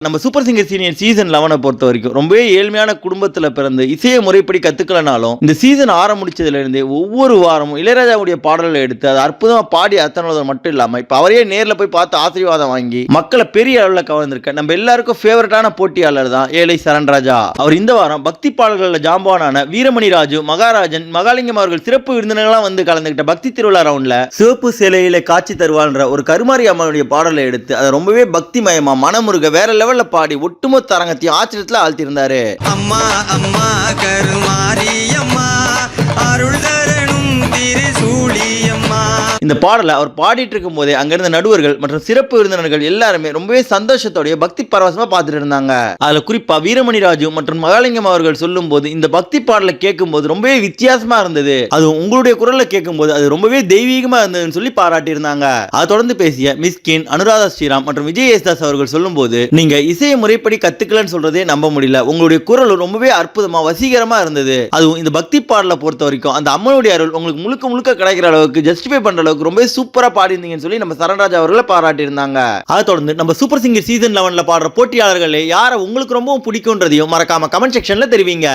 நம்ம super singer senior season லெவனை பொறுத்த வரைக்கும் ரொம்பவே ஏழ்மையான குடும்பத்தில் பிறந்து இசையை முறைப்படி கற்றுக்கலனாலும் இந்த சீசன் ஆரம்பிச்சதுலேருந்து ஒவ்வொரு வாரமும் இளையராஜாவுடைய பாடல்களை எடுத்து அதை அற்புதமாக பாடி அத்தனை மட்டும் இல்லாமல் இப்போ அவரே நேரில் போய் பார்த்து ஆசீர்வாதம் வாங்கி மக்களை பெரிய அளவில் கவர்ந்திருக்க நம்ம எல்லாருக்கும் ஃபேவரட்டான போட்டியாளர் தான் ஏழை சரண்ராஜா அவர் இந்த வாரம் பக்தி பாடல்களில் ஜாம்பானான வீரமணி ராஜு மகாராஜன் மகாலிங்கம் அவர்கள் சிறப்பு விருந்தினர்களாக வந்து கலந்துகிட்ட பக்தி திருவிழா ரவுண்டில் சிவப்பு சிலையில காட்சி தருவான்ற ஒரு கருமாரி அம்மனுடைய பாடலை எடுத்து அதை ரொம்பவே பக்திமயமாக மனமுருக வேற லெவல்ல பாடி ஒட்டுமொத்த அரங்கத்தையும் ஆச்சரியத்துல ஆழ்த்தியிருந்தாரு. அம்மா அம்மா கருமா. இந்த பாடலை அவர் பாடிட்டு இருக்கும் போதே அங்கிருந்த நடுவர்கள் மற்றும் சிறப்பு விருந்தினர்கள் எல்லாருமே ரொம்பவே சந்தோஷத்தோடைய பக்தி பரவசமா பார்த்துட்டு இருந்தாங்க. அதுல குறிப்பா வீரமணி ராஜு மற்றும் மகாலிங்கம் அவர்கள் சொல்லும் போது இந்த பக்தி பாடலை கேட்கும் போது ரொம்பவே வித்தியாசமா இருந்தது. அது உங்களுடைய குரல்ல கேட்கும் போது அது ரொம்பவே தெய்வீகமா இருந்ததுன்னு சொல்லி பாராட்டி இருந்தாங்க அதை தொடர்ந்து பேசிய மிஸ்கின் அனுராதா ஸ்ரீராம் மற்றும் விஜய் யேசுதாஸ் அவர்கள் சொல்லும்போது நீங்க இசையை முறைப்படி கத்துக்கலன்னு சொல்றதே நம்ப முடியல. உங்களுடைய குரல் ரொம்பவே அற்புதமா வசீகரமா இருந்தது. அதுவும் இந்த பக்தி பாடலை பொறுத்த வரைக்கும் அந்த அம்மனுடைய அருள் உங்களுக்கு முழுக்க முழுக்க கிடைக்கிற அளவுக்கு ஜஸ்டிஃபை பண்ற அளவுக்கு ரொம்ப சூப்பரா பாடிருந்தீங்கன்னு சொல்லி நம்ம சரண்ராஜ் அவர்களை பாராட்டி இருந்தாங்க அதை தொடர்ந்து நம்ம சூப்பர் சிங்கர் சீசன் லெவன்ல பாடுற போட்டியாளர்களே யாரை உங்களுக்கு ரொம்பவும் பிடிக்கும்ன்றதையும் மறக்காம கமெண்ட் செக்ஷன்ல தெரிவிங்க.